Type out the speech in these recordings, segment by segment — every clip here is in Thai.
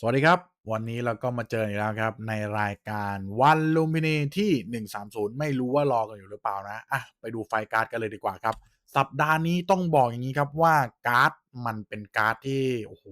สวัสดีครับ วันนี้เราก็มาเจออีกแล้วครับ ในรายการวันลุมพินีที่ 130 ไม่รู้ว่ารอกันอยู่หรือเปล่านะอะไปดูไฟการ์ดกันเลยดีกว่าครับ สัปดาห์นี้ต้องบอกอย่างนี้ครับว่าการ์ดมันเป็นการ์ดที่โอ้โห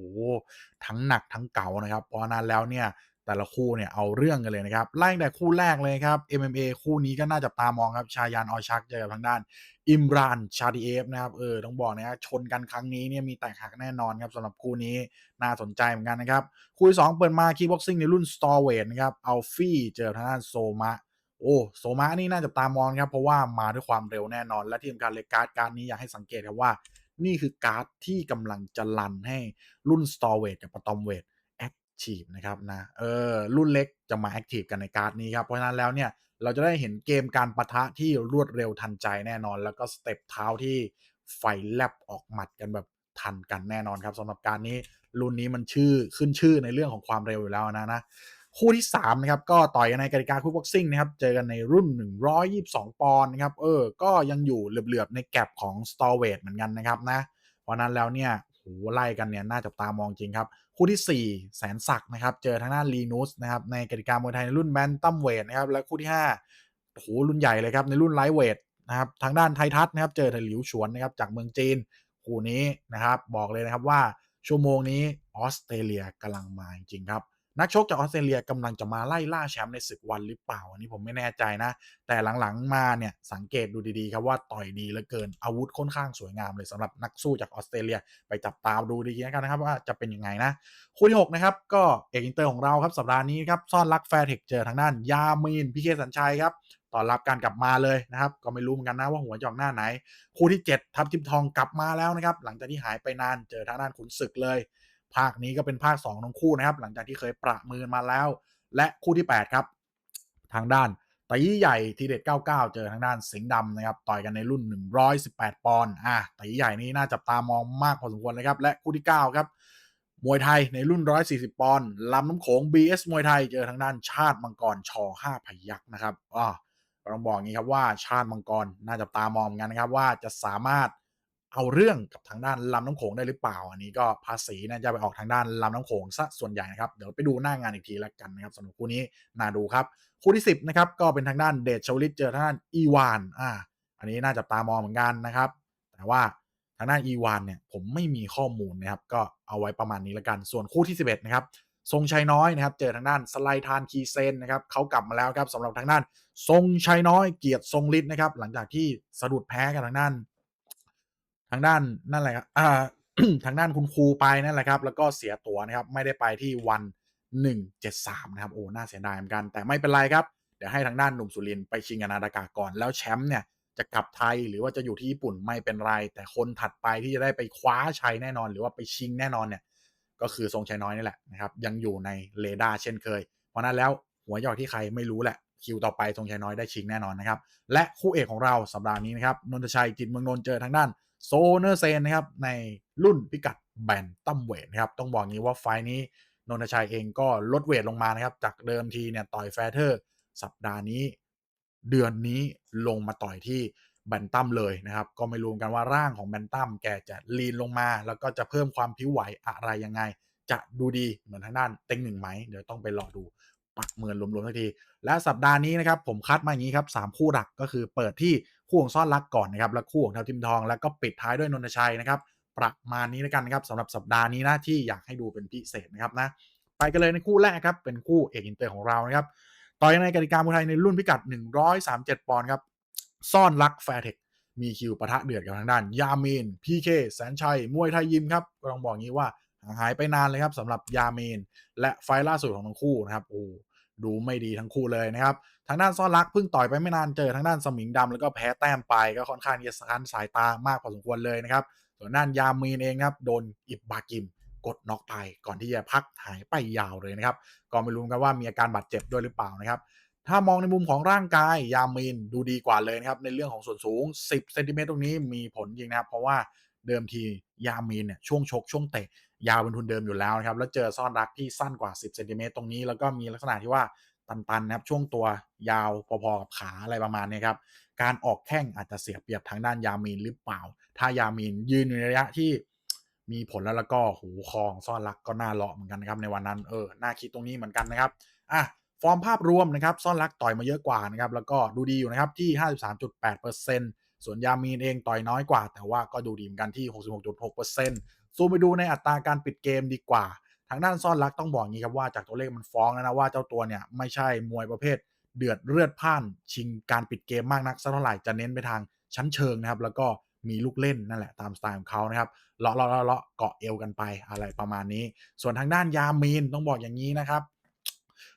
ทั้งหนักทั้งเก่านะครับ เพราะฉะนั้นแล้วเนี่ย แต่ละคู่เนี่ยเอาเรื่องกันเลยนะครับไล่แต่คู่แรกเลยครับ MMA คู่นี้ก็น่าจะตามองครับชายานออชักเจอกับทางด้าน อิมรานชาดีเอฟนะครับเออต้องบอกนะชนกันครั้งนี้เนี่ยมีแตกหักแน่นอนครับสำหรับคู่นี้น่าสนใจเหมือนกันนะครับ คู่ที่สองเปิดมาคีบ็อกซิ่งในรุ่นสตอร์เวทนะครับอัลฟี่เจอทางด้านโซมะโอ้โซมะนี่น่าจะตามองครับ เพราะว่ามาด้วยความเร็วแน่นอน และที่สำคัญเลยการ์ดการ์ดนี้อยากให้สังเกตครับว่า นี่คือการ์ดที่กำลังจะลันให้รุ่นสตอร์เวทกับปตอมเวท แอคทีฟนะครับนะเออรุ่นเล็กจะมาแอคทีฟกันในการ์ดนี้ครับ เพราะฉะนั้นแล้วเนี่ยเราจะได้เห็นเกมการประทะที่รวดเร็วทันใจแน่นอน แล้วก็สเต็ปเท้าที่ไฟแลบออกหมัดกันแบบทันกันแน่นอนครับสำหรับการนี้รุ่นนี้มันชื่อขึ้นชื่อในเรื่องของความเร็วอยู่แล้วนะนะคู่ที่3นะครับก็ต่อยกันในกติกาคู่บ็อกซิ่งนะครับเจอกันในรุ่น 122 ปอนด์นะครับเออก็ยังอยู่เหลือบๆในแกลบของ s t o r w e i g h t เหมือนกันนะครับนะเพราะนั้นแล้วเนี่ยโหไล่กันเนี่ยน่าจับตามองจริงครับ คู่ที่ 4 แสนศักดิ์นะครับ เจอทางด้านลีนูสนะครับ ในกติกามวยไทยในรุ่นแบนตัมเวทนะครับ และคู่ที่5โหรุ่นใหญ่เลยครับ ในรุ่นไลท์เวทนะครับ ทางด้านไททัศนะครับ เจอทหลิวฉวนนะครับ จากเมืองจีน คู่นี้นะครับ บอกเลยนะครับว่าชั่วโมงนี้ออสเตรเลียกำลังมาจริงครับ นักชกจากออสเตรเลียกำลังจะมาไล่ล่าแชมป์ในศึกวันหรือเปล่า อันนี้ผมไม่แน่ใจนะ แต่หลังๆมาเนี่ยสังเกตดูดีๆครับว่าต่อยดีเหลือเกินอาวุธค่อนข้างสวยงามเลยสำหรับนักสู้จากออสเตรเลียไปจับตาดูดีๆนะครับว่าจะเป็นยังไงนะคู่ที่6นะครับก็เอกอินเตอร์ของเราครับสัปดาห์นี้ครับซ่อนรักแฟร์เทคเจอทางด้านยามีนพีเคสัญชัยครับต้อนรับการกลับมาเลยนะครับ ก็ไม่รู้เหมือนกันนะว่าหัวจอกหน้าไหน คู่ที่ 7 ทัพทิมทองกลับมาแล้วนะครับ หลังจากที่หายไปนานเจอทางด้านขุนศึกเลย ภาคนี้ก็เป็นภาค2ทั้งคู่นะครับ หลังจากที่เคยประมือมาแล้ว และคู่ที่ 8 ครับ ทางด้านตีใหญ่ทีเด็ด 99 เจอทางด้านสิงห์ดำนะครับ ต่อยกันในรุ่น 118 ปอนด์อะตีใหญ่นี้น่าจับตามองมากพอสมควรเลยครับ และคู่ที่ 9 ครับมวยไทยในรุ่น 140 ปอนด์ลำน้ำโขง BS มวยไทยเจอทางด้านชาติมังกรช5พยักนะครับอ่าต้องบอกงี้ครับว่าชาติมังกรน่าจะตามองเหมือนกันนะครับว่าจะสามารถ เอาเรื่องกับทางด้านลำน้ำโขงได้หรือเปล่า อันนี้ก็ภาษีน่าจะไปออกทางด้านลำน้ำโขงซะส่วนใหญ่นะครับ เดี๋ยวไปดูหน้างานอีกทีแล้วกันนะครับสำหรับคู่นี้น่าดูครับ คู่ที่ 10นะครับก็เป็นทางด้านเดชชวลิตเจอทางด้านอีวานอ่าอันนี้น่าจะตามองเหมือนกันนะครับ แต่ว่าทางด้านอีวานเนี่ยผมไม่มีข้อมูลนะครับก็เอาไว้ประมาณนี้แล้วกัน ส่วนคู่ที่ 11นะครับทรงชัยน้อยนะครับ เจอทางด้านสไลทานคีเซนนะครับเขากลับมาแล้วครับสำหรับทางด้าน ทรงชัยน้อยเกียรติทรงฤทธิ์นะครับ หลังจากที่สะดุดแพ้กันทางด้าน ทางด้านนั่นแหละครับอ่าทางด้านคุณครูไปนั่นแหละครับ แล้วก็เสียตั๋วนะครับ ไม่ได้ไปที่วัน 173 นะครับ โอ้ น่าเสียดายเหมือนกัน แต่ไม่เป็นไรครับ เดี๋ยวให้ทางด้านหนุ่มสุรินไปชิงกับนาดากาก่อน แล้วแชมป์เนี่ยจะกลับไทยหรือว่าจะอยู่ที่ญี่ปุ่นไม่เป็นไร แต่คนถัดไปที่จะได้ไปคว้าชัยแน่นอน หรือว่าไปชิงแน่นอนเนี่ย ก็คือทรงชัยน้อยนี่แหละนะครับ ยังอยู่ในเรดาร์เช่นเคย เพราะนั้นแล้วหัวยอดที่ใครไม่รู้แหละคิวต่อไปทรงชัยน้อยได้ชิงแน่นอนนะครับ และคู่เอกของเราสัปดาห์นี้นะครับนนทชัยจิตเมืองนนเจอทางด้าน โซเนอร์เซนนะครับในรุ่นพิกัดแบนตัมเวทนะครับต้องบอกงี้ว่าไฟนี้นนทชัยเองก็ลดเวทลงมานะครับ จากเดิมทีเนี่ยต่อยแฟเธอร์สัปดาห์นี้ เดือนนี้ลงมาต่อยที่แบนตัมเลยนะครับ ก็ไม่รู้กันว่าร่างของแบนตัมแกจะลีนลงมา แล้วก็จะเพิ่มความผิวไหวอะไรยังไง จะดูดีเหมือนทางด้านเต็งหนึ่งไหมเดี๋ยวต้องไปรอดูประเมินรวมๆทักที และสัปดาห์นี้นะครับผมคัดมาอย่างนี้ครับสามคู่หลักก็คือเปิดที่ คู่ของซ่อนรักก่อนนะครับแล้วคู่ของเทาทิมทอง แล้วก็ปิดท้ายด้วยนนทชัยนะครับ ประมาณนี้แล้วกันนะครับสำหรับสัปดาห์นี้นะที่อยากให้ดูเป็นพิเศษนะครับนะไปกันเลยในคู่แรกครับเป็นคู่เอกอินเตอร์ของเรานะครับต่อยในกติกามวยไทยในรุ่นพิกัด 137 ปอนด์ครับซ่อนรักแฟร์เทคมีคิวปะทะเดือดกับทางด้าน ยามีนพีเคแสนชัย มวยไทยยิมครับก็ต้องบอกงี้ว่าหายไปนานเลยครับสำหรับยามีนและไฟล่าสุดของทั้งคู่นะครับโอ้ ดูไม่ดีทั้งคู่เลยนะครับ ทางด้านซ่อนรักเพิ่งต่อยไปไม่นานเจอทางด้านสมิงดำแล้วก็แพ้แต้มไปก็ค่อนข้างจะสันสายตามากพอสมควรเลยนะครับ ส่วนด้านยามีนเองครับโดนอิบบากิมกดน็อกไปก่อนที่จะพักหายไปยาวเลยนะครับ ก็ไม่รู้กันว่ามีอาการบาดเจ็บด้วยหรือเปล่านะครับ ถ้ามองในมุมของร่างกายยามีนดูดีกว่าเลยนะครับในเรื่องของส่วนสูง 10เซนติเมตรตรงนี้มีผลจริงนะครับ เพราะว่าเดิมทียามีนเนี่ยช่วงชกช่วงเตะ ยาวเป็นทุนเดิมอยู่แล้วนะครับแล้วเจอซ่อนรักที่สั้นกว่า 10เซนติเมตรตรงนี้แล้วก็มีลักษณะที่ว่าตันๆนะครับช่วงตัวยาวพอๆกับขาอะไรประมาณนี้ครับการออกแข้งอาจจะเสียเปรียบทางด้านยามีนหรือเปล่า ถ้ายามีนยืนในระยะที่มีผลแล้วแล้วก็หูคองซ่อนรักก็น่าเลาะเหมือนกันนะครับในวันนั้นเออน่าคิดตรงนี้เหมือนกันนะครับอะฟอร์มภาพรวมนะครับซ่อนรักต่อยมาเยอะกว่านะครับแล้วก็ดูดีอยู่นะครับที่ 53.8%ส่วนยามีนเองต่อยน้อยกว่า แต่ว่าก็ดูดีเหมือนกันที่ 66.6% ซูมไปดูในอัตราการปิดเกมดีกว่า ทางด้านซ่อนรักต้องบอกงี้ครับว่าจากตัวเลขมันฟ้องแล้วนะว่าเจ้าตัวเนี่ยไม่ใช่มวยประเภท เดือดเลือดพ่าน ชิงการปิดเกมมากนักสักเท่าไหร่จะเน้นไปทางชั้นเชิงนะครับ แล้วก็มีลูกเล่นนั่นแหละตามสไตล์ของเขานะครับเลาะเลาะเลาะเกาะเอวกันไปอะไรประมาณนี้ ส่วนทางด้านยามีนต้องบอกอย่างนี้นะครับ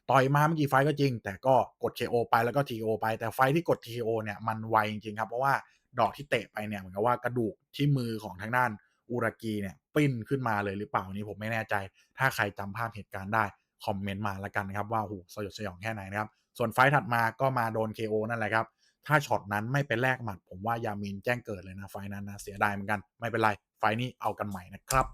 ต่อยมาเมื่อกี้ไฟก็จริง แต่ก็กด KO ไปแล้วก็ TKO ไปแต่ไฟที่กด TKO เนี่ยมันไวจริงๆครับเพราะว่าดอกที่เตะไปเนี่ยเหมือนกับว่ากระดูกที่มือของทางด้าน อุรากีเนี่ยปิ้นขึ้นมาเลยหรือเปล่าอันนี้ผมไม่แน่ใจ ถ้าใครจำภาพเหตุการณ์ได้ คอมเมนต์มาแล้วกันนะครับ ว่าโหสยดสยองแค่ไหนนะครับ ส่วนไฟต์ถัดมาก็มาโดน KO นั่นแหละครับ ถ้าช็อตนั้นไม่ไปแลกหมัด ผมว่ายามินแจ้งเกิดเลยนะไฟต์นั้นนะเสียดายเหมือนกันไม่เป็นไรไฟต์นี้เอากันใหม่นะครับ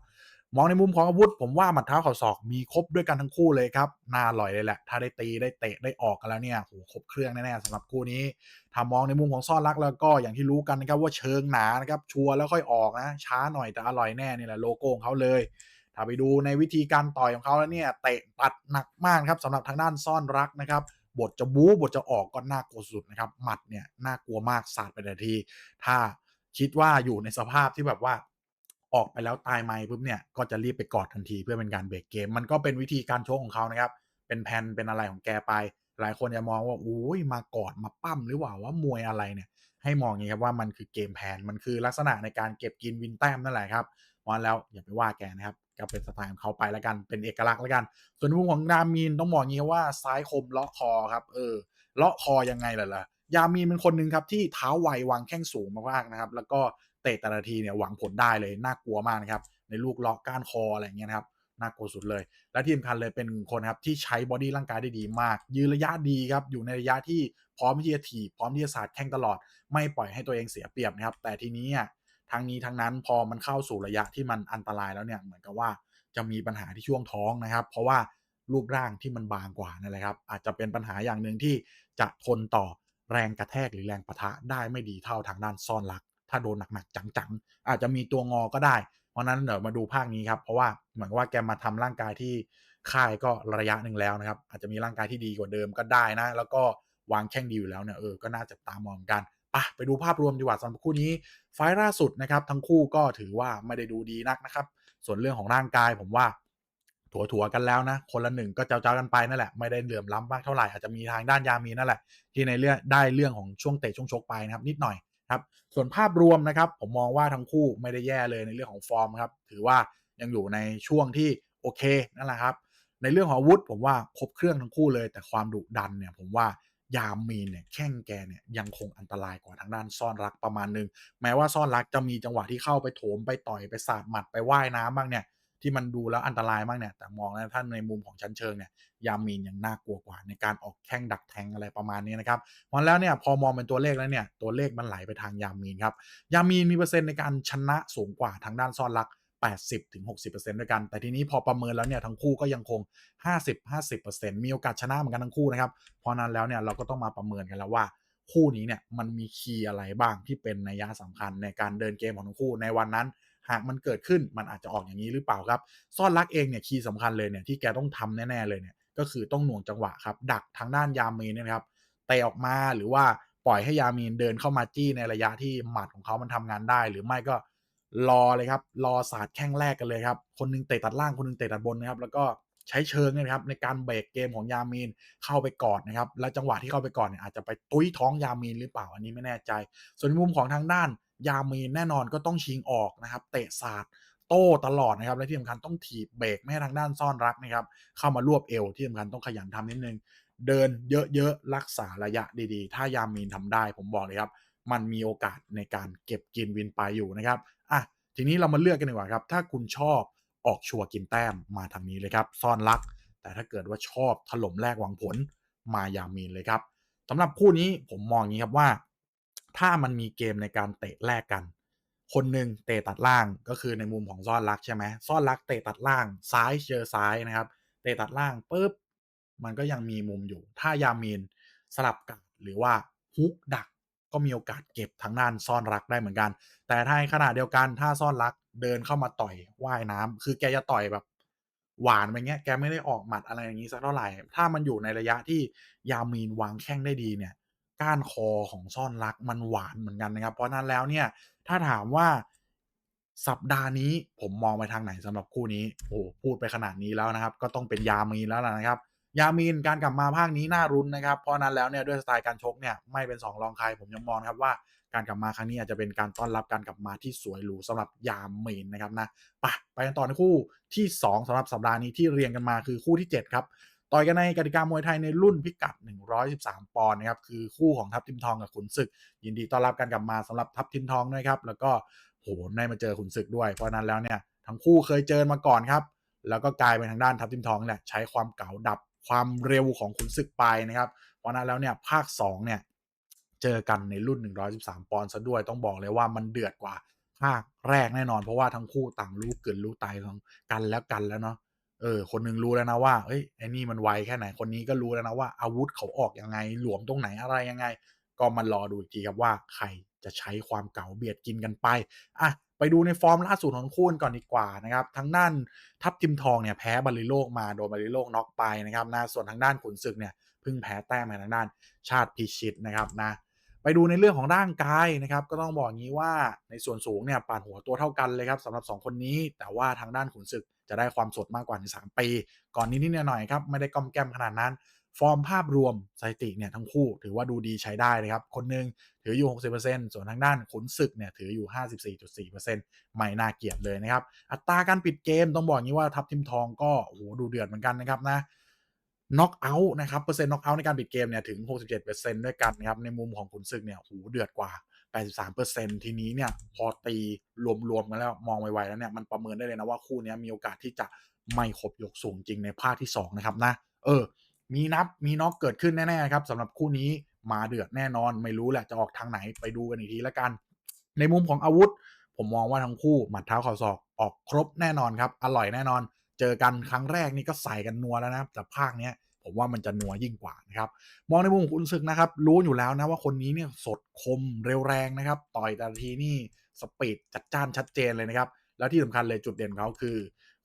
มองในมุมของอาวุธ ผมว่าหมัดเท้าเข่าศอกมีครบด้วยกันทั้งคู่เลยครับน่าอร่อยเลยแหละ ถ้าได้ตีได้เตะได้ออกกันแล้วเนี่ยโหครบเครื่องแน่ๆสำหรับคู่นี้ถ้ามองในมุมของซ่อนรักแล้วก็อย่างที่รู้กันนะครับว่าเชิงหนานะครับชัวร์แล้วค่อยออกนะช้าหน่อยแต่อร่อยแน่นี่แหละโลโก้ของเขาเลยถ้าไปดูในวิธีการต่อยของเขาแล้วเนี่ยเตะตัดหนักมากครับสำหรับทางด้านซ่อนรักนะครับบทจะบู๊บทจะออกก็น่ากลัวสุดนะครับหมัดเนี่ยน่ากลัวมากสาดไปทันที ถ้าคิดว่าอยู่ในสภาพที่แบบว่า ออกไปแล้วตายไหมปุ๊บเนี่ยก็จะรีบไปกอดทันทีเพื่อเป็นการเบรกเกม มันก็เป็นวิธีการโชกของเขานะครับ เป็นแผนเป็นอะไรของแกไป หลายคนจะมองว่าโอ้ยมากอดมาปั้มหรือว่าว่ามวยอะไรเนี่ย ให้มองอย่างนี้ครับว่ามันคือเกมแผนมันคือลักษณะในการเก็บกินวินแต้มนั่นแหละครับวันแล้วอย่าไปว่าแกนะครับก็เป็นสไตล์ของเขาไปแล้วกันเป็นเอกลักษณ์แล้วกัน ส่วนมุมของยามีนต้องบอกงี้ว่าซ้ายคมเลาะคอครับเออเลาะคอยังไงล่ะล่ะยามีนเป็นคนหนึ่งครับที่เท้าไววางแข้งสูงมากๆนะครับ แล้วก็ เตะแต่ละทีเนี่ยหวังผลได้เลยน่ากลัวมากนะครับในลูกเลาะก้านคออะไรเงี้ยนะครับน่ากลัวสุดเลย และที่สำคัญเลยเป็นคนครับที่ใช้บอดี้ร่างกายได้ดีมาก ยืนระยะดีครับอยู่ในระยะที่พร้อมที่จะถีบพร้อมที่จะสาดแข้งตลอด ไม่ปล่อยให้ตัวเองเสียเปรียบนะครับ แต่ทีนี้ทั้งนี้ทั้งนั้นพอมันเข้าสู่ระยะที่มันอันตรายแล้วเนี่ยเหมือนกับว่าจะมีปัญหาที่ช่วงท้องนะครับ เพราะว่ารูปร่างที่มันบางกว่านั่นแหละครับ อาจจะเป็นปัญหาอย่างหนึ่งที่จะทนต่อแรงกระแทกหรือแรงปะทะได้ไม่ดีเท่าทางด้านซ่อนรัก ถ้าโดนหนักๆจังๆ อาจจะมีตัวงอก็ได้ เพราะนั้นเดี๋ยวมาดูภาคนี้ครับ เพราะว่าเหมือนว่าแกมาทำร่างกายที่ค่ายก็ระยะหนึ่งแล้วนะครับ อาจจะมีร่างกายที่ดีกว่าเดิมก็ได้นะ แล้วก็วางแข้งดีอยู่แล้วเนี่ยเออก็น่าจะตามองกันอะไปดูภาพรวมดีกว่าสำหรับคู่นี้ ไฟล์ล่าสุดนะครับ ทั้งคู่ก็ถือว่าไม่ได้ดูดีนักนะครับ ส่วนเรื่องของร่างกายผมว่า ถัวๆกันแล้วนะ คนละหนึ่งก็เจ้าๆกันไปนั่นแหละ ไม่ได้เหลื่อมล้ำมากเท่าไหร่ อาจจะมีทางด้านยามีนั่นแหละ ที่ในเรื่องได้เรื่องของช่วงเตะช่วงชกไปนะครับ นิดหน่อย ครับส่วนภาพรวมนะครับ ผมมองว่าทั้งคู่ไม่ได้แย่เลยในเรื่องของฟอร์มครับ ถือว่ายังอยู่ในช่วงที่โอเคนั่นแหละครับ ในเรื่องของอาวุธผมว่าครบเครื่องทั้งคู่เลย แต่ความดุดันเนี่ยผมว่ายามมีนเนี่ยแข้งแกเนี่ยยังคงอันตรายกว่าทางด้านซ่อนรักประมาณนึง แม้ว่าซ่อนรักจะมีจังหวะที่เข้าไปโถมไปต่อยไปสาดหมัดไปว่ายน้ำบ้างเนี่ย ที่มันดูแล้วอันตรายมากเนี่ยแต่มองแล้วท่านในมุมของชั้นเชิงเนี่ยยามีนยังน่ากลัวกว่า ในการออกแข้งดักแทงอะไรประมาณนี้นะครับเพราะแล้วเนี่ยพอมองเป็นตัวเลขแล้วเนี่ยตัวเลขมันไหลไปทางยามีนครับยามีนมีเปอร์เซ็นต์ในการชนะสูงกว่าทางด้านซ่อนรัก80-60%ด้วยกัน แต่ทีนี้พอประเมินแล้วเนี่ยทั้งคู่ก็ยังคง 50-50%มีโอกาสชนะเหมือนกันทั้งคู่นะครับ เพราะนั้นแล้วเนี่ยเราก็ต้องมาประเมินกันแล้วว่าคู่นี้เนี่ยมันมีคีย์อะไรบ้างที่เป็นนัยยะสำคัญในการเดินเกมของทั้งคู่ในวันนั้น หากมันเกิดขึ้นมันอาจจะออกอย่างนี้หรือเปล่าครับ ซ่อนรักเองเนี่ยคีย์สำคัญเลยเนี่ยที่แกต้องทำแน่ๆเลยเนี่ยก็คือต้องหน่วงจังหวะครับ ดักทางด้านยามีนเนี่ยนะครับเตะออกมาหรือว่าปล่อยให้ยามีนเดินเข้ามาจี้ในระยะที่หมัดของเขามันทำงานได้ หรือไม่ก็รอเลยครับ รอสาดแข้งแรกกันเลยครับ คนนึงเตะตัดล่างคนนึงเตะตัดบนนะครับ แล้วก็ใช้เชิงเนี่ยนะครับ ในการเบรกเกมของยามีนเข้าไปกอดนะครับ แล้วจังหวะที่เข้าไปกอดเนี่ยอาจจะไปตุ้ยท้องยามีนหรือเปล่าอันนี้ไม่แน่ใจ ส่วนมุมของทางด้าน ยามีนแน่นอนก็ต้องชิงออกนะครับ เตะสาดโต้ตลอดนะครับ และที่สำคัญต้องถีบเบรกไม่ให้ทางด้านซ่อนรักนะครับ เข้ามารวบเอวที่สำคัญต้องขยันทำนิดนึง เดินเยอะๆรักษาระยะดีๆ ถ้ายามีนทำได้ผมบอกเลยครับ มันมีโอกาสในการเก็บกินวินไปอยู่นะครับอะทีนี้เรามาเลือกกันดีกว่าครับ ถ้าคุณชอบออกชัวกินแต้มมาทางนี้เลยครับ ซ่อนรัก แต่ถ้าเกิดว่าชอบถล่มแรกหวังผลมายามีนเลยครับสำหรับคู่นี้ผมมองอย่างนี้ครับว่า ถ้ามันมีเกมในการเตะแลกกัน คนหนึ่งเตะตัดล่างก็คือในมุมของซ่อนรักใช่ไหมซ่อนรักเตะตัดล่างซ้ายเจอซ้ายนะครับ เตะตัดล่างปุ๊บมันก็ยังมีมุมอยู่ ถ้ายามีนสลับกับหรือว่าฮุกดักก็มีโอกาสเก็บทางด้านซ่อนรักได้เหมือนกัน แต่ถ้าในขณะเดียวกันถ้าซ่อนรักเดินเข้ามาต่อยว่ายน้ำคือแกจะต่อยแบบ หวานไปเงี้ยแกไม่ได้ออกหมัดอะไรอย่างงี้สักเท่าไหร่ ถ้ามันอยู่ในระยะที่ยามีนวางแข้งได้ดีเนี่ย ก้านคอของซ่อนรักมันหวานเหมือนกันนะครับ เพราะนั้นแล้วเนี่ยถ้าถามว่าสัปดาห์นี้ผมมองไปทางไหนสำหรับคู่นี้โอ้พูดไปขนาดนี้แล้วนะครับ ก็ต้องเป็นยามีนแล้วล่ะนะครับ ยามีนการกลับมาภาคนี้น่ารุนนะครับ เพราะนั้นแล้วเนี่ยด้วยสไตล์การชกเนี่ยไม่เป็นสองรองใครผมยังมองครับว่าการกลับมาครั้งนี้อาจจะเป็นการต้อนรับการกลับมาที่สวยหรูสำหรับยามีนนะครับนะไปไปกันต่อในคู่ที่ 2สำหรับสัปดาห์นี้ที่เรียงกันมาคือคู่ที่ 7 ครับ ต่อยกันในกติกามวยไทยในรุ่นพิกัด 113 ปอนด์นะครับคือคู่ของทัพทิมทองกับขุนศึก ยินดีต้อนรับการกลับมาสำหรับทัพทิมทองด้วยครับแล้วก็โหได้มาเจอขุนศึกด้วยเพราะนั้นแล้วเนี่ยทั้งคู่เคยเจอมาก่อนครับ แล้วก็กลายเป็นทางด้านทัพทิมทองเนี่ยใช้ความเก๋าดับความเร็วของขุนศึกไปนะครับ เพราะนั้นแล้วเนี่ยภาค2เนี่ยเจอกันในรุ่น 113 ปอนด์ซะด้วยต้องบอกเลยว่ามันเดือดกว่าภาคแรกแน่นอน เพราะว่าทั้งคู่ต่างรู้เกินรู้ตายของกันแล้วกันแล้วเนาะ เออ คนหนึ่งรู้แล้วนะว่าเฮ้ยไอ้นี่มันไวแค่ไหน คนนี้ก็รู้แล้วนะว่าอาวุธเขาออกยังไง หลวมตรงไหนอะไรยังไง ก็มารอดูอีกทีครับว่าใครจะใช้ความเก๋าเบียดกินกันไปอะไปดูในฟอร์มล่าสุดของคู่ก่อนดีกว่านะครับทางด้านทัพทิมทองเนี่ยแพ้บาริโลกมาโดนบาริโลกน็อกไปนะครับนะส่วนทางด้านขุนศึกเนี่ยเพิ่งแพ้แต้มทางด้านชาติพิชิตนะครับนะ ไปดูในเรื่องของร่างกายนะครับ ก็ต้องบอกงี้ว่าในส่วนสูงเนี่ยปานหัวตัวเท่ากันเลยครับสำหรับ 2 คนนี้ แต่ว่าทางด้านขุนศึกจะได้ความสดมากกว่าใน3ปี ก่อนนี้นิดหน่อยครับไม่ได้ก้มแก้มขนาดนั้น ฟอร์มภาพรวมสถิติเนี่ยทั้งคู่ถือว่าดูดีใช้ได้เลยครับ คนหนึ่งถืออยู่ 60%ส่วนทางด้านขุนศึกเนี่ยถืออยู่ 54.4%ไม่น่าเกลียดเลยนะครับ อัตราการปิดเกมต้องบอกงี้ว่าทัพทิมทองก็โหดูเดือดเหมือนกันนะครับนะ น็อกเอาท์นะครับเปอร์เซ็นต์น็อกเอาท์ในการปิดเกมเนี่ยถึง 67%ด้วยกันนะครับในมุมของขุนศึกเนี่ยโหเดือดกว่า 83%ทีนี้เนี่ยพอตีรวมๆกันแล้วมองไวๆแล้วเนี่ยมันประเมินได้เลยนะว่าคู่นี้มีโอกาสที่จะไม่ครบยกสูงจริงในภาคที่ 2 นะครับนะ เออ มีนับมีน็อกเกิดขึ้นแน่ๆครับสำหรับคู่นี้มาเดือดแน่นอนไม่รู้แหละจะออกทางไหนไปดูกันอีกทีล้วกัน ในมุมของอาวุธ ผมมองว่าทั้งคู่หมัดเท้าเข่าศอกออกครบแน่นอนครับอร่อยแน่นอน เจอกันครั้งแรกนี่ก็ใส่กันนัวแล้วนะครับแต่ภาคเนี้ยผมว่ามันจะนัวยิ่งกว่านะครับมองในมุมของคุณศึกนะครับ รู้อยู่แล้วนะว่าคนนี้เนี่ยสดคมเร็วแรงนะครับ ต่อยแต่ทีนี่สปีดจัดจ้านชัดเจนเลยนะครับ แล้วที่สำคัญเลยจุดเด่นเขาคือ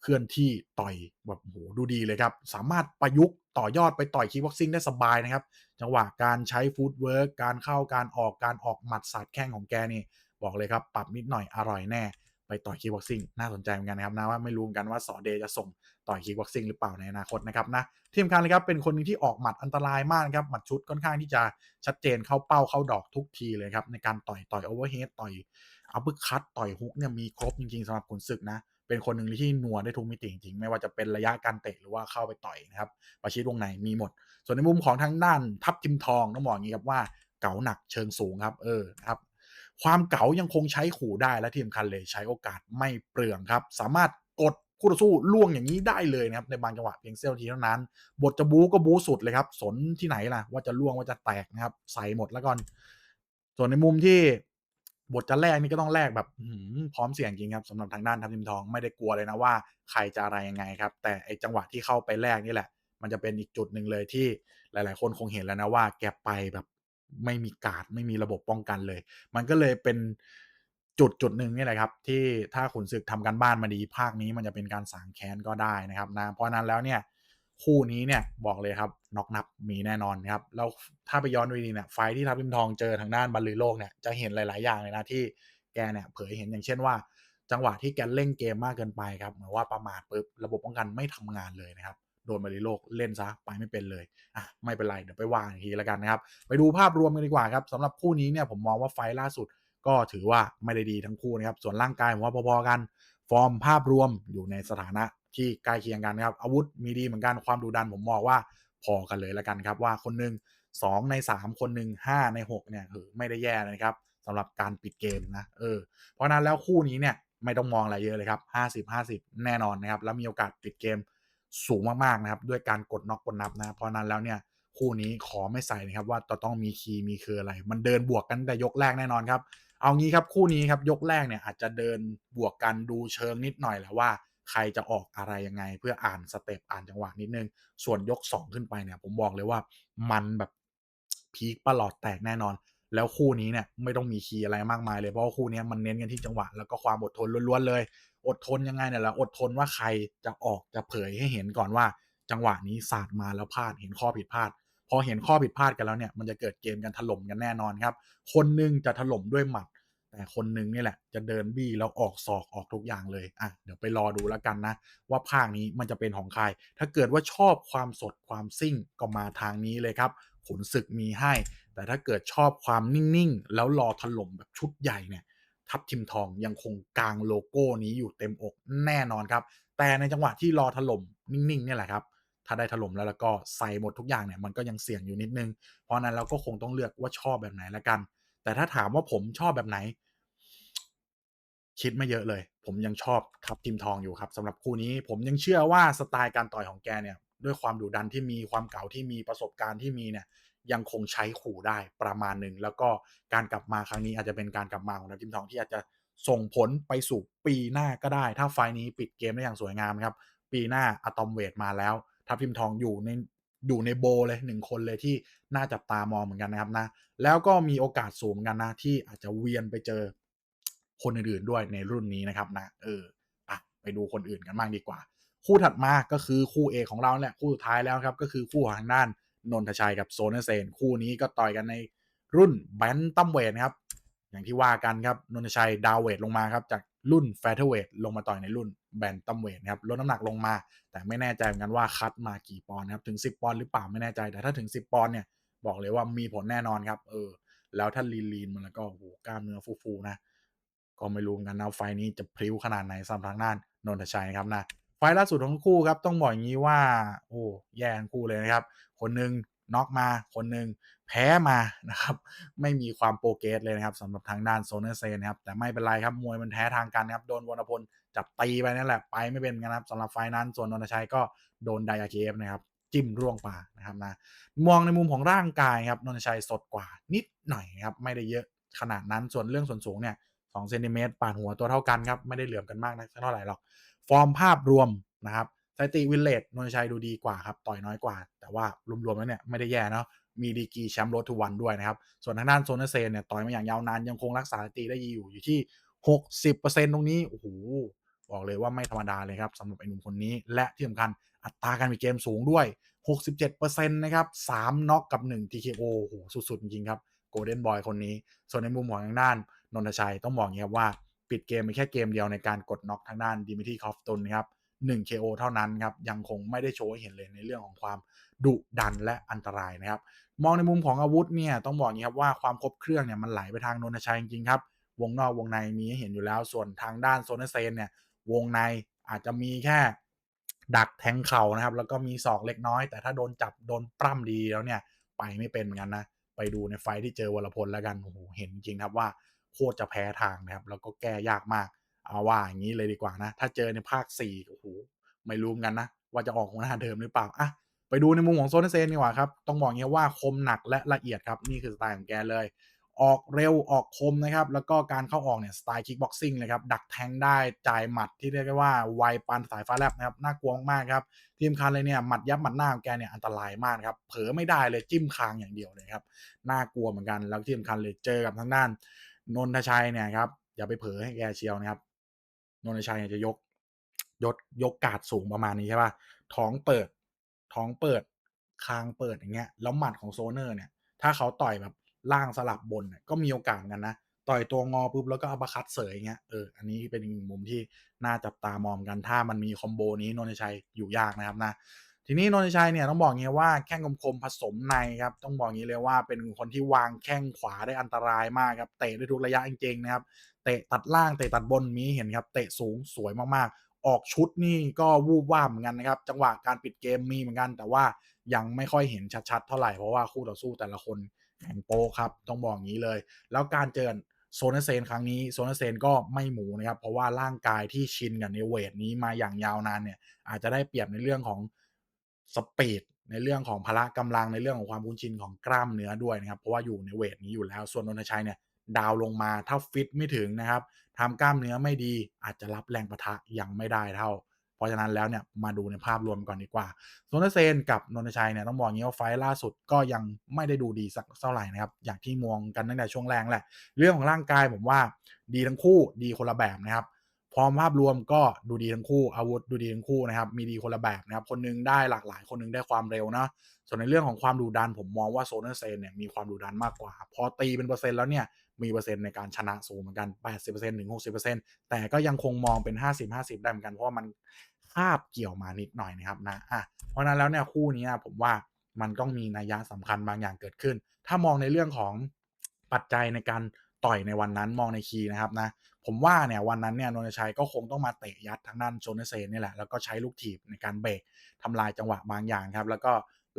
เคลื่อนที่ต่อยแบบโหดูดีเลยครับ สามารถประยุกต์ต่อยอดไปต่อยคิกบ็อกซิ่งได้สบายนะครับ จังหวะการใช้ฟูดเวิร์กการเข้าการออกการออกหมัดสาดแข้งของแกนี่ บอกเลยครับ ปรับนิดหน่อยอร่อยแน่ ไปต่อยคิกบ็อกซิ่งน่าสนใจเหมือนกันนะครับนะว่าไม่รู้กันว่าสอเดจะส่งต่อยคิกบ็อกซิ่งหรือเปล่าในอนาคตนะครับนะที่สำคัญเลยครับเป็นคนนึงที่ออกหมัดอันตรายมากครับหมัดชุดค่อนข้างที่จะชัดเจนเข้าเป้าเข้าดอกทุกทีเลยครับในการต่อยต่อยโอเวอร์เฮดต่อยอัปเปอร์คัตต่อยฮุกเนี่ยมีครบจริงๆสำหรับขุนศึกนะเป็นคนหนึ่งที่นัวได้ทุกมิติจริงๆไม่ว่าจะเป็นระยะการเตะหรือว่าเข้าไปต่อยนะครับประชิดวงในมีหมด ส่วนในมุมของทางด้านทัพทิมทองต้องบอกอย่างนี้ครับว่าเก๋าหนักเชิงสูงครับเออครับ ความเก๋ายังคงใช้ขู่ได้และที่สำคัญเลยใช้โอกาสไม่เปลืองครับ สามารถกดคู่ต่อสู้ล่วงอย่างนี้ได้เลยนะครับในบางจังหวะเพียงเสี้ยวทีเท่านั้น บทจะบู๊ก็บู๊สุดเลยครับ สนที่ไหนล่ะ ว่าจะล่วงว่าจะแตกนะครับ ใส่หมดแล้วก่อน ส่วนในมุมที่บทจะแลกนี่ก็ต้องแลกแบบพร้อมเสี่ยงจริงครับสำหรับทางด้านทัพทิมทองไม่ได้กลัวเลยนะว่าใครจะอะไรยังไงครับ แต่ไอจังหวะที่เข้าไปแลกนี่แหละ มันจะเป็นอีกจุดหนึ่งเลยที่หลาย ๆ คนคงเห็นแล้วนะว่าแกไปแบบ ไม่มีการ์ดไม่มีระบบป้องกันเลย มันก็เลยเป็นจุดจุดหนึ่งนี่แหละครับ ที่ถ้าขุนศึกทำการบ้านมาดีภาคนี้มันจะเป็นการสางแค้นก็ได้นะครับนะเพราะนั้นแล้วเนี่ยคู่นี้เนี่ยบอกเลยครับน็อกนับมีแน่นอนครับแล้วถ้าไปย้อนดูดีเนี่ยไฟที่ทัพทิมทองเจอทางด้านบรรลือโลกเนี่ยจะเห็นหลาย ๆ อย่างเลยนะที่แกเนี่ยเผยเห็นอย่างเช่นว่า จังหวะที่แกเล่นเกมมากเกินไปครับเหมือนว่าประมาทปุ๊บระบบป้องกันไม่ทำงานเลยนะครับ โดนบรรลือโลกเล่นซะไปไม่เป็นเลยอะไม่เป็นไรเดี๋ยวไปวาอีกทีแล้วกันนะครับไปดูภาพรวมกันดีกว่าครับสำหรับคู่นี้เนี่ยผมมองว่าไฟล่าสุด ก็ถือว่าไม่ได้ดีทั้งคู่นะครับส่วนร่างกายผมว่าพอๆกัน ฟอร์มภาพรวมอยู่ในสถานะที่ใกล้เคียงกันนะครับอาวุธมีดีเหมือนกันความดุดันผมมองว่าพอกันเลยแล้วกันครับว่าคนหนึ่ง2ใน 3 คนหนึ่ง5ใน 6 เนี่ยคือไม่ได้แย่นะครับสำหรับการปิดเกมนะเออเพราะนั้นแล้วคู่นี้เนี่ยไม่ต้องมองอะไรเยอะเลยครับ 50 50 แน่นอนนะครับ แล้วมีโอกาสปิดเกม สูงมากๆนะครับด้วยการกดน็อกกดนับนะเพราะนั้นแล้วเนี่ยคู่นี้ขอไม่ใส่นะครับว่าจะต้องมีคีย์มีคืออะไร มันเดินบวกกันแต่ยกแรกแน่นอนครับ เอางี้ครับคู่นี้ครับยกแรกเนี่ยอาจจะเดินบวกกันดูเชิงนิดหน่อยแหละว่าใครจะออกอะไรยังไง เพื่ออ่านสเต็ปอ่านจังหวะนิดนึง ส่วนยก 2 ขึ้นไปเนี่ย ผมบอกเลยว่ามันแบบพีคประหลอดแตกแน่นอน แล้วคู่นี้เนี่ยไม่ต้องมีคีย์อะไรมากมายเลยเพราะว่าคู่นี้มันเน้นกันที่จังหวะแล้วก็ความอดทนล้วนๆเลย อดทนยังไงเนี่ยแหละอดทนว่าใครจะออกจะเผยให้เห็นก่อนว่า จังหวะนี้ศาสตร์มาแล้วพลาดเห็นข้อผิดพลาด พอเห็นข้อผิดพลาดกันแล้วเนี่ยมันจะเกิดเกมกันถล่มกันแน่นอนครับ คนหนึงจะถล่มด้วยหมัด แต่คนหนึงนี่แหละ จะเดินบี้แล้วออกศอกออกทุกอย่างเลยอะเดี๋ยวไปรอดูแล้วกันนะ ว่าภาคนี้มันจะเป็นของใคร ถ้าเกิดว่าชอบความสดความซิ่งก็มาทางนี้เลยครับขุนศึกมีให้ แต่ถ้าเกิดชอบความนิ่งๆ แล้วรอถล่มแบบชุดใหญ่เนี่ย ทัพทิมทองยังคงกางโลโก้นี้อยู่เต็มอกแน่นอนครับ แต่ในจังหวะที่รอถล่มนิ่งๆเนี่ยแหละครับ ถ้าได้ถล่มแล้วแล้วก็ใส่หมดทุกอย่างเนี่ยมันก็ยังเสี่ยงอยู่นิดนึง เพราะนั้นเราก็คงต้องเลือกว่าชอบแบบไหนละกัน แต่ถ้าถามว่าผมชอบแบบไหน คิดไม่เยอะเลย ผมยังชอบทัพทิมทองอยู่ครับสำหรับคู่นี้ ผมยังเชื่อว่าสไตล์การต่อยของแกเนี่ย ด้วยความดุดันที่มีความเก่าที่มีประสบการณ์ที่มีเนี่ยยังคงใช้ขู่ได้ประมาณหนึ่ง แล้วก็การกลับมาครั้งนี้อาจจะเป็นการกลับมาของทัพทิมทองที่อาจจะส่งผลไปสู่ปีหน้าก็ได้ ถ้าไฟนี้ปิดเกมได้อย่างสวยงามครับ ปีหน้าอะตอมเวทมาแล้ว ทัพทิมทองอยู่ในอยู่ในโบเลยหนึ่งคนเลยที่น่าจับตามองเหมือนกันนะครับนะ แล้วก็มีโอกาสสูงเหมือนกันนะ ที่อาจจะเวียนไปเจอคนอื่นๆด้วยในรุ่นนี้นะครับนะเอออะไปดูคนอื่นกันบ้างดีกว่า คู่ถัดมาก็คือคู่เอกของเราเนี่ยคู่สุดท้ายแล้วครับก็คือคู่ทางด้านนนทชัยกับโซนเซนคู่นี้ก็ต่อยกันในรุ่นแบนตัมเวทนะครับ อย่างที่ว่ากันครับนนทชัยดาวเวทลงมาครับจากรุ่นแฟเธอร์เวทลงมาต่อยในรุ่นแบนตัมเวทนะครับลดน้ำหนักลงมา แต่ไม่แน่ใจเหมือนกันว่าคัดมากี่ปอนด์ครับถึง 10 ปอนด์หรือเปล่าไม่แน่ใจแต่ถ้าถึง 10 ปอนด์เนี่ยบอกเลยว่ามีผลแน่นอนครับ เออ แล้วถ้าลีนลีนมันแล้วก็โอ้โหกล้ามเนื้อฟูๆนะ ก็ไม่รู้กันนะไฟนี้จะพริ้วขนาดไหนสำหรับทางด้านนนทชัยครับนะ ไฟล่าสุดของคู่ครับต้องบอกอย่างนี้ว่าโอ้แย่งคู่เลยนะครับ คนหนึ่งน็อกมาคนหนึ่งแพ้มานะครับ ไม่มีความโปรเกสเลยนะครับสำหรับทางด้านโซเนอร์เซนครับ แต่ไม่เป็นไรครับ มวยมันแท้ทางกันครับ โดนวรรณพลจับตีไปนั่นแหละ ไปไม่เป็นกันครับสำหรับไฟนั้นส่วนนนทชัยก็โดนไดอาเคฟนะครับ จิ้มร่วงป่านะครับนะมองในมุมของร่างกายครับนนทชัยสดกว่านิดหน่อยครับ ไม่ได้เยอะขนาดนั้นส่วนเรื่องส่วนสูงเนี่ย2เซนติเมตรปาดหัวตัวเท่ากันครับไม่ได้เหลื่อมกันมากนะเท่าไหร่หรอก ฟอร์มภาพรวมนะครับสถิติวินเลตนนทชัยดูดีกว่าครับ ต่อยน้อยกว่า แต่ว่ารวมๆแล้วเนี่ยไม่ได้แย่เนาะมีดีกีแชมป์โรดทูวันด้วยนะครับ ส่วนทางด้านโซนเซนเนี่ยต่อยมาอย่างยาวนานยังคงรักษาสถิติได้อยู่อยู่ที่ 60%ตรงนี้โอ้โหบอกเลยว่าไม่ธรรมดาเลยครับสำหรับไอ้หนุ่มคนนี้ และที่สำคัญอัตราการมีเกมสูงด้วย 67%นะครับ3น็อกกับ 1 TKO โอ้โหสุดๆ จริงครับโกลเด้นบอยคนนี้ ส่วนในมุมของทางด้านนนทชัยต้องบอกอย่างนี้ครับว่า ปิดเกมไปแค่เกมเดียวในการกดน็อกทางด้านดิมิทีคอฟตุนครับ1 KO เท่านั้นครับยังคงไม่ได้โชว์ให้เห็นเลยในเรื่องของความดุดันและอันตรายนะครับ มองในมุมของอาวุธเนี่ยต้องบอกอย่างนี้ครับว่าความครบเครื่องเนี่ยมันไหลไปทางนนทชัยจริงๆครับวงนอกวงในมีให้เห็นอยู่แล้วส่วนทางด้านโซนเซนเนี่ยวงในอาจจะมีแค่ดักแทงเข่านะครับ แล้วก็มีศอกเล็กน้อย แต่ถ้าโดนจับโดนปล้ำดีแล้วเนี่ยไปไม่เป็นเหมือนกันนะ ไปดูในไฟที่เจอวรพลแล้วกันโอ้โหเห็นจริงครับว่า โคตรจะแพ้ทางนะครับ แล้วก็แก้ยากมาก เอาว่าอย่างนี้เลยดีกว่านะ ถ้าเจอในภาค4โอ้โหไม่รู้กันนะ ว่าจะออกของหน้าเดิมหรือเปล่าอะไปดูในมุมของโซนเซนดีกว่าครับ ต้องบอกเงี้ยว่าคมหนักและละเอียดครับ นี่คือสไตล์ของแกเลย ออกเร็วออกคมนะครับ แล้วก็การเข้าออกเนี่ยสไตล์คิกบ็อกซิ่งเลยครับ ดักแทงได้จ่ายหมัดที่เรียกได้ว่าไวปันสายฟ้าแลบนะครับ น่ากลัวมากครับ ทีมคันเลยเนี่ยหมัดยับหมัดหน้าของแกเนี่ยอันตรายมากครับ เผลอไม่ได้เลยจิ้มคางอย่างเดียวเลยครับ น่ากลัวเหมือนกัน แล้วที่สำคัญเลยเจอกับทางด้าน นนทชัยเนี่ยครับอย่าไปเผลอให้แกเชียวนะครับ นนทชัยจะยกยกยกกาดสูงประมาณนี้ใช่ป่ะท้องเปิด ท้องเปิดคางเปิดอย่างเงี้ยแล้วหมัดของโซเนอร์เนี่ย ถ้าเขาต่อยแบบล่างสลับบนเนี่ยก็มีโอกาสกันนะต่อยตัวงอปุ๊บแล้วก็อัปคัตเสยอย่างเงี้ยเอออันนี้เป็นอีกมุมที่น่าจับตามองกันถ้ามันมีคอมโบนี้นนทชัยอยู่ยากนะครับนะ ทีนี้นนทชัยเนี่ยต้องบอกงี้ว่าแข้งคมๆผสมในครับต้องบอกงี้เลยว่าเป็นคนที่วางแข้งขวาได้อันตรายมากครับเตะได้ทุกระยะจริงๆนะครับเตะตัดล่างเตะตัดบนมีเห็นครับเตะสูงสวยมากๆ ออกชุดนี่ก็วูบว่าเหมือนกันนะครับจังหวะการปิดเกมมีเหมือนกัน แต่ว่ายังไม่ค่อยเห็นชัดๆเท่าไหร่เพราะว่าคู่ต่อสู้แต่ละคนแข็งโปครับต้องบอกงี้เลย แล้วการเจอโซนเซนครั้งนี้โซนเซนก็ไม่หมูนะครับเพราะว่าร่างกายที่ชินกับในเวทนี้มาอย่างยาวนานเนี่ยอาจจะได้เปรียบในเรื่องของ สปีดในเรื่องของพละกำลังในเรื่องของความคุ้นชินของกล้ามเนื้อด้วยนะครับ เพราะว่าอยู่ในเวทนี้อยู่แล้วส่วนนนทชัยเนี่ยดาวลงมาถ้าฟิตไม่ถึงนะครับทำกล้ามเนื้อไม่ดีอาจจะรับแรงประทะยังไม่ได้เท่า เพราะฉะนั้นแล้วเนี่ยมาดูในภาพรวมก่อนดีกว่าโซนเซนกับนนทชัยเนี่ยต้องบอกงี้ว่าไฟล์ล่าสุดก็ยังไม่ได้ดูดีสักเท่าไหร่นะครับอย่างที่มองกันตั้งแต่ช่วงแรกแหละ เรื่องของร่างกายผมว่าดีทั้งคู่ดีคนละแบบนะครับ พร้อมภาพรวมก็ดูดีทั้งคู่อาวุธดูดีทั้งคู่นะครับ มีดีคนละแบบนะครับ คนนึงได้หลากหลายคนนึงได้ความเร็วนะส่วนในเรื่องของความดุดันผมมองว่าโซนเซนเนี่ยมีความดุดันมากกว่า พอตีเป็นเปอร์เซ็นต์แล้วเนี่ยมีเปอร์เซ็นต์ในการชนะสูงเหมือนกัน 80%ถึง 60%แต่ก็ยังคงมองเป็น 50-50 ได้เหมือนกันเพราะว่ามันคาบเกี่ยวมานิดหน่อยนะครับนะอะเพราะนั้นแล้วเนี่ยคู่นี้ผมว่ามันต้องมีนัยยะสำคัญบางอย่างเกิดขึ้น ถ้ามองในเรื่องของปัจจัยในการต่อยในวันนั้นมองในคีนะครับนะ ผมว่าเนี่ยวันนั้นเนี่ยนนทชัยก็คงต้องมาเตะยัดทางด้านโชนเซนนี่แหละแล้วก็ใช้ลูกถีบในการเบรกทำลายจังหวะบางอย่างครับ แล้วก็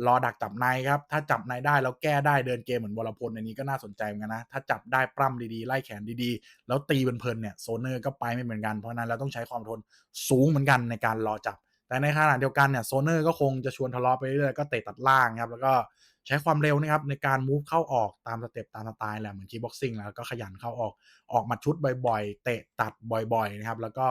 รอดักจับในครับ ถ้าจับในได้แล้วแก้ได้เดินเกมเหมือนวรพลในนี้ก็น่าสนใจเหมือนกันนะ ถ้าจับได้ปล้ำดีๆ ไล่แขนดีๆ แล้วตีเพลินๆเนี่ยโซเนอร์ก็ไปไม่เหมือนกันเพราะนั้นเราต้องใช้ความทนสูงเหมือนกันในการรอจับ แต่ในขณะเดียวกันเนี่ยโซเนอร์ก็คงจะชวนทะเลาะไปเรื่อยๆก็เตะตัดล่างครับแล้วก็ ใช้ความเร็วนะครับในการมูฟเข้าออกตามสเต็ปตามสไตล์แหละเหมือนคีบ็อกซิ่งแล้วก็ขยันเข้าออกออกมาชุดบ่อยๆ เตะตัดบ่อยๆนะครับแล้วก็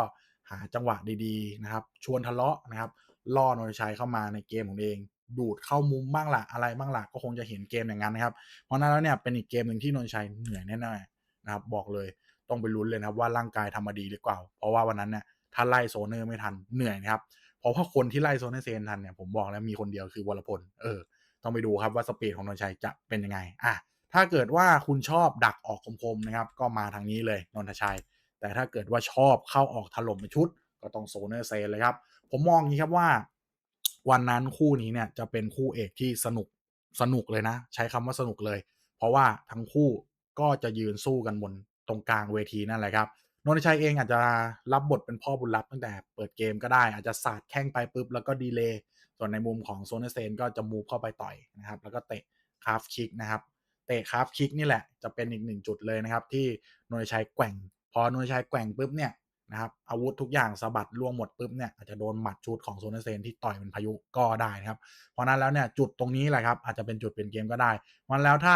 หาจังหวะดีๆนะครับชวนทะเลาะนะครับล่อนนชัยเข้ามาในเกมของเองดูดเข้ามุมบ้างละอะไรบ้างละก็คงจะเห็นเกมอย่างนั้นนะครับ เพราะนั้นแล้วเนี่ยเป็นอีกเกมหนึ่งที่นนชัยเหนื่อยแน่ๆนะครับบอกเลยต้องไปลุ้นเลยนะครับว่าร่างกายทำมาดีหรือเปล่า เพราะว่าวันนั้นเนี่ยถ้าไล่โซเนอร์ไม่ทันเหนื่อยนะครับเพราะว่าคนที่ไล่โซเนอร์เซนทันเนี่ยผมบอกแล้วมีคนเดียวคือวรพลเออ ต้องไปดูครับว่าสปีดของนนชัยจะเป็นยังไงอะถ้าเกิดว่าคุณชอบดักออกคมๆนะครับ ก็มาทางนี้เลยนนทชัย แต่ถ้าเกิดว่าชอบเข้าออกถล่มเป็นชุด ก็ต้องโซเนอร์เซนเลยครับ ผมมองอย่างนี้ครับว่า วันนั้นคู่นี้เนี่ยจะเป็นคู่เอกที่สนุกสนุกเลยนะ ใช้คำว่าสนุกเลย เพราะว่าทั้งคู่ก็จะยืนสู้กันบนตรงกลางเวทีนั่นแหละครับนนทชัยเองอาจจะรับบทเป็นพ่อบุญรับตั้งแต่เปิดเกมก็ได้อาจจะสาดแข้งไปปุ๊บแล้วก็ดีเลย์ ส่วนในมุมของโซนเซนก็จะมูฟเข้าไปต่อยนะครับ แล้วก็เตะคาฟคิกนะครับเตะคาฟคิกนี่แหละจะเป็นอีกหนึ่งจุดเลยนะครับ ที่นนชัยแกว่ง พอนนชัยแกว่งปุ๊บเนี่ยนะครับอาวุธทุกอย่างสะบัดล่วงหมดปุ๊บเนี่ยอาจจะโดนหมัดชุดของโซนเซนที่ต่อยเป็นพายุก็ได้นะครับ เพราะนั้นแล้วเนี่ยจุดตรงนี้แหละครับอาจจะเป็นจุดเป็นเกมก็ได้มันแล้วถ้า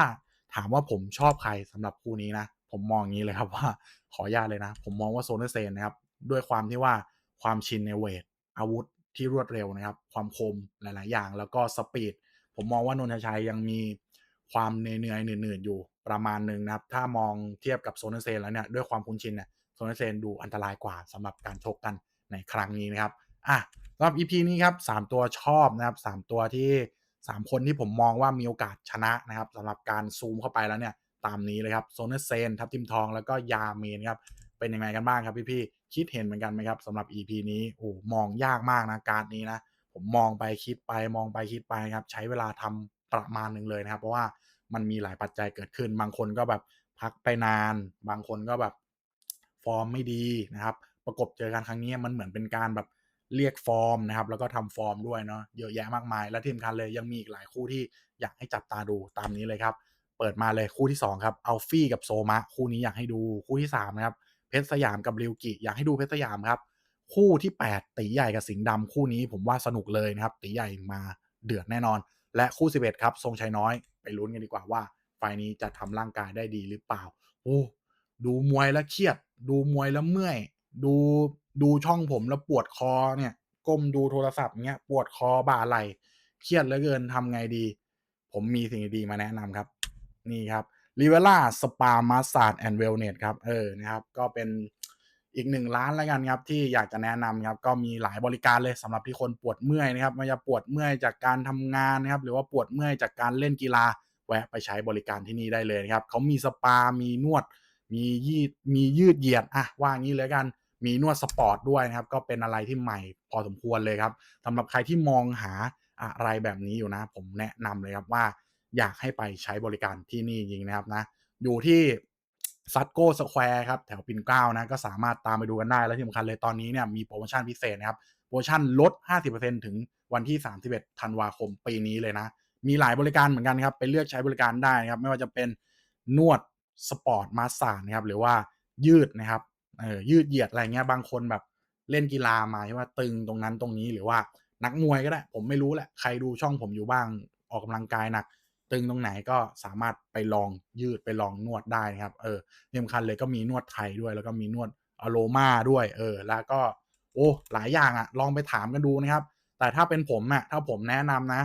ถามว่าผมชอบใครสำหรับคู่นี้นะผมมองอย่างนี้เลยครับว่าขออนุญาตเลยนะ ผมมองว่าโซนเซนนะครับด้วยความที่ว่าความชินในเวทอาวุธ ที่รวดเร็วนะครับ ความคมหลาย ๆ อย่าง แล้วก็สปีดผมมองว่านนทชัยยังมีความเหนื่อยๆหนืดๆอยู่ประมาณหนึ่งนะครับ ถ้ามองเทียบกับโซนเซนแล้วเนี่ยด้วยความคุ้นชินเนี่ยโซนเซนดูอันตรายกว่าสำหรับการชกกันในครั้งนี้นะครับอะสำหรับ EP นี้ครับ3ตัวชอบนะครับ3ตัวที่ 3 คนที่ผมมองว่ามีโอกาสชนะนะครับสำหรับการซูมเข้าไปแล้วเนี่ยตามนี้เลยครับโซนเซนทับทิมทองแล้วก็ยาเมนครับ เป็นยังไงกันบ้างครับพี่ๆคิดเห็นเหมือนกันไหมครับสำหรับ EP นี้โอ้มองยากมากนะการนี้นะ ผมมองไปคิดไปมองไปคิดไปครับ ใช้เวลาทำประมาณหนึ่งเลยนะครับ เพราะว่ามันมีหลายปัจจัยเกิดขึ้น บางคนก็แบบพักไปนาน บางคนก็แบบฟอร์มไม่ดีนะครับ ประกบเจอกันครั้งนี้มันเหมือนเป็นการแบบเรียกฟอร์มนะครับ แล้วก็ทำฟอร์มด้วยเนาะเยอะแยะมากมาย และทีมคันเลยยังมีอีกหลายคู่ที่อยากให้จับตาดูตามนี้เลยครับ เปิดมาเลยคู่ที่2ครับอัลฟี่กับโซมะคู่นี้อยากให้ดูคู่ที่3นะครับ ชรสยามกับริวกิ อยากให้ดูเพชรสยามครับ คู่ที่ 8 ตีใหญ่กับสิงห์ดำคู่นี้ผมว่าสนุกเลยนะครับ ตีใหญ่มาเดือดแน่นอน และคู่ 11 ครับ ทรงชัยน้อยไปลุ้นกันดีกว่าว่าไฟนี้จะทำร่างกายได้ดีหรือเปล่าโอ้ดูมวยแล้วเครียด ดูมวยแล้วเมื่อย ดูดูช่องผมแล้วปวดคอเนี่ยก้มดูโทรศัพท์เงี้ยปวดคอบ่าไหลเครียดเหลือเกินทำไงดี ผมมีสิ่งดีมาแนะนำครับ นี่ครับ ลิเวล่าสปามาสซาดแอนด์เวลเนตครับเออนะครับก็เป็นอีกหนึ่งร้านแล้วกันครับที่อยากจะแนะนำครับก็มีหลายบริการเลยสำหรับที่คนปวดเมื่อยนะครับไม่ว่าปวดเมื่อยจากการทำงานนะครับหรือว่าปวดเมื่อยจากการเล่นกีฬาแวะไปใช้บริการที่นี่ได้เลยครับเขามีสปา มีนวด มียืดมียืดเหยียดอะว่างี้เลยกันมีนวดสปอร์ตด้วยนะครับก็เป็นอะไรที่ใหม่พอสมควรเลยครับสำหรับใครที่มองหาอะไรแบบนี้อยู่นะ ผมแนะนำเลยครับว่า อยากให้ไปใช้บริการที่นี่จริงนะครับนะ อยู่ที่ซัตโก้สแควร์ครับ แถวปิ่นเกล้านะ ก็สามารถตามไปดูกันได้ และที่สำคัญเลยตอนนี้เนี่ยมีโปรโมชั่นพิเศษนะครับ โปรโมชั่นลด 50%ถึงวันที่ 31 ธันวาคมปีนี้เลยนะ มีหลายบริการเหมือนกันครับ ไปเลือกใช้บริการได้นะครับ ไม่ว่าจะเป็นนวดสปอร์ตมาสซาจนะครับ หรือว่ายืดนะครับ เออยืดเหยียดอะไรเงี้ย บางคนแบบเล่นกีฬามาใช่ว่าตึงตรงนั้นตรงนี้หรือว่านักมวยก็ได้ ผมไม่รู้แหละ ใครดูช่องผมอยู่บ้างออกกำลังกายหนัก ตึงตรงไหนก็สามารถไปลองยืดไปลองนวดได้นะครับ เออที่สำคัญเลยก็มีนวดไทยด้วย แล้วก็มีนวดอโรมาด้วย เออ แล้วก็ โอ้หลายอย่างอะลองไปถามกันดูนะครับ แต่ถ้าเป็นผมอะถ้าผมแนะนำนะ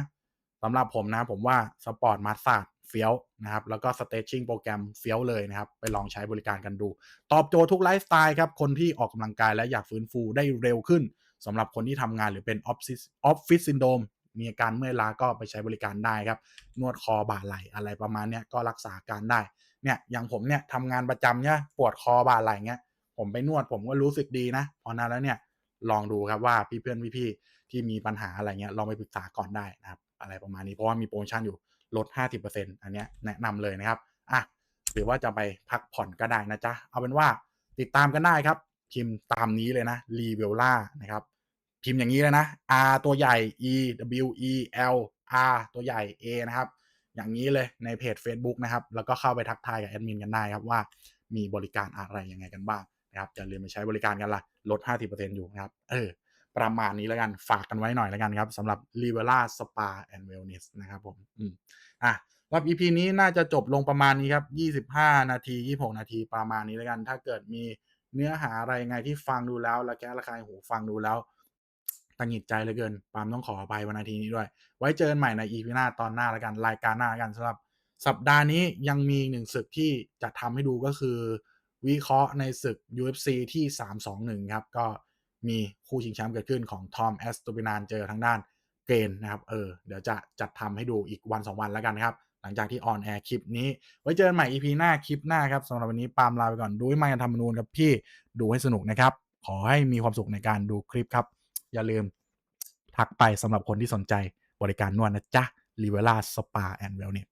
สำหรับผมนะ ผมว่าสปอร์ตมาสซาดเฟี้ยวนะครับ แล้วก็สเต c ชิ่งโปรแกรมเฟี้ยวเลยนะครับ ไปลองใช้บริการกันดู ตอบโจทย์ทุกไลฟ์สไตล์ครับ คนที่ออกกำลังกายและอยากฟื้นฟูได้เร็วขึ้นสำหรับคนที่ทำงานหรือเป็นออฟฟิศออฟฟิศซินโดม มีอาการเมื่อยล้าก็ไปใช้บริการได้ครับ นวดคอบ่าไหล่อะไรประมาณเนี้ยก็รักษาการได้เนี่ยอย่างผมเนี่ยทำงานประจำเนี่ยปวดคอบ่าไหล่เงี้ยผมไปนวดผมก็รู้สึกดีนะพอนั้นแล้วเนี่ยลองดูครับว่าพี่เพื่อนพี่ๆที่มีปัญหาอะไรเงี้ยลองไปปรึกษาก่อนได้นะครับอะไรประมาณนี้เพราะว่ามีโปรโมชั่นอยู่ลด 50%อันเนี้ยแนะนำเลยนะครับอะหรือว่าจะไปพักผ่อนก็ได้นะจ๊ะเอาเป็นว่าติดตามกันได้ครับพิมพ์ตามนี้เลยนะ r e v e l a นะครับ พิมพ์อย่างนี้เลยนะ R ตัวใหญ่ E W E L R ตัวใหญ่ A นะครับ อย่างนี้เลยในเพจ Facebook นะครับ แล้วก็เข้าไปทักทายกับแอดมินกันได้ครับว่ามีบริการอะไรยังไงกันบ้างนะครับอย่าลืมไปใช้บริการกันละลด 50%อยู่นะครับ เออ ประมาณนี้แล้วกัน ฝากกันไว้หน่อยแล้วกันครับสำหรับ r i v e r a Spa and Wellness นะครับผมอืมอะรอบ EP นี้น่าจะจบลงประมาณนี้ครับ 25 นาที 26 นาทีประมาณนี้แล้วกัน ถ้าเกิดมีเนื้อหาอะไรยังไงที่ฟังดูแล้ว และแก้ระคายหูฟังดูแล้ว ตังหงิดใจเหลือเกินปามต้องขออภัยวันนาทีนี้ด้วย ไว้เจอกันใหม่ใน EP หน้าตอนหน้าแล้วกันรายการหน้าแล้วกันสำหรับ สัปดาห์นี้ยังมีหนึ่งศึกที่จะทำให้ดูก็คือ วิเคราะห์ในศึก UFC ที่ 321 ครับ ก็มีคู่ชิงแชมป์เกิดขึ้นของทอมแอสตูปินานเจอทางด้านเกรนนะครับเออเดี๋ยวจะจัดทำให้ดูอีกวัน 2 วันแล้วกันครับหลังจากที่ออนแอร์คลิปนี้ ไว้เจอกันใหม่ EP หน้าคลิปหน้าครับสำหรับวันนี้ปามลาไปก่อน ดูให้มันกันทำมนูนกับพี่ดูให้สนุกนะครับ ขอให้มีความสุขในการดูคลิปครับ อย่าลืมทักไปสำหรับคนที่สนใจบริการนวดนะจ๊ะ r i v e r a Spa and Wellness